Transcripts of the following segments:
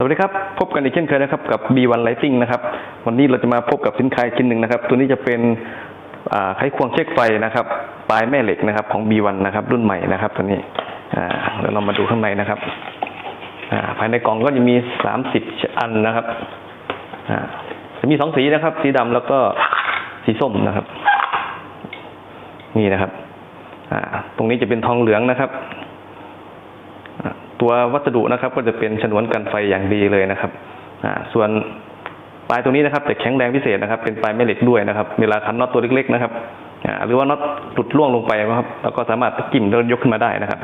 สวัสดีครับ พบกันอีกเช่นเคยนะครับกับ B1 Lighting นะครับ วันนี้เราจะมาพบกับสินค้าอีกชิ้นหนึ่งนะครับ ตัวนี้จะเป็นไขควงเช็คไฟนะครับ ปลายแม่เหล็กนะครับของ B1 นะครับ รุ่นใหม่นะครับ ตัวนี้เดี๋ยวเรามาดูข้างในนะครับภายในกล่องก็จะมี 30 อันนะครับจะมีสองสีนะครับ สีดำแล้วก็สีส้มนะครับ นี่นะครับตรงนี้จะเป็นทองเหลืองนะครับ ตัววัสดุนะครับ ก็จะเป็นฉนวนกันไฟอย่างดีเลยนะครับอ่าส่วนปลายตรงนี้นะครับจะแข็งแรงพิเศษนะครับ เป็นปลายแม่เหล็กด้วยนะครับ เวลาขันน็อตตัวเล็กๆนะครับอ่าหรือว่าน็อตหลุดล่วงลงไปนะครับเราก็สามารถกิ่มแล้วยกขึ้นมาได้นะครับ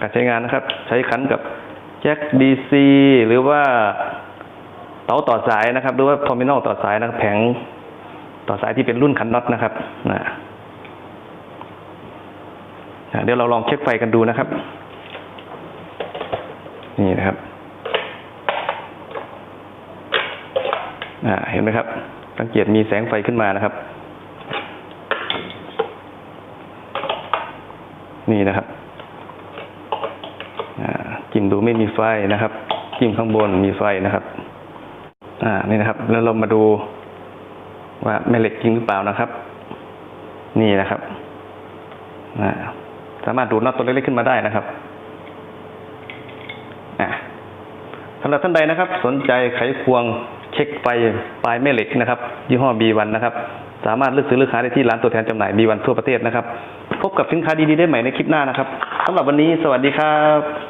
การใช้งานนะครับ ใช้ขันกับแจ็คดีซีหรือว่าเตาต่อสายนะครับ หรือว่าทอร์มินอลต่อสายนะครับแผงต่อสายที่เป็นรุ่นขันน็อตนะครับอ่าอะ เดี๋ยวเราลองเช็คไฟกันดูนะครับ นี่นะครับเห็นไหมครับ สังเกตมีแสงไฟขึ้นมานะครับ นี่นะครับจิ้มดูไม่มีไฟนะครับจิ้มข้างบนมีไฟนะครับ อ่านี่นะครับ แล้วเรามาดูว่าแม่เหล็กจริงหรือเปล่านะครับ นี่นะครับ อ่า สามารถดูดน็อตตัวเล็กๆขึ้นมาได้นะครับสำหรับท่านใดนะครับ สนใจไขควงเช็คไฟปลายแม่เหล็กนะครับ ยี่ห้อ B1 นะครับ สามารถเลือกซื้อเลือกขายได้ที่ร้านตัวแทนจำหน่าย B1 ทั่วประเทศนะครับ พบกับสินค้าดีๆได้ใหม่ในคลิปหน้านะครับสำหรับวันนี้สวัสดีครับ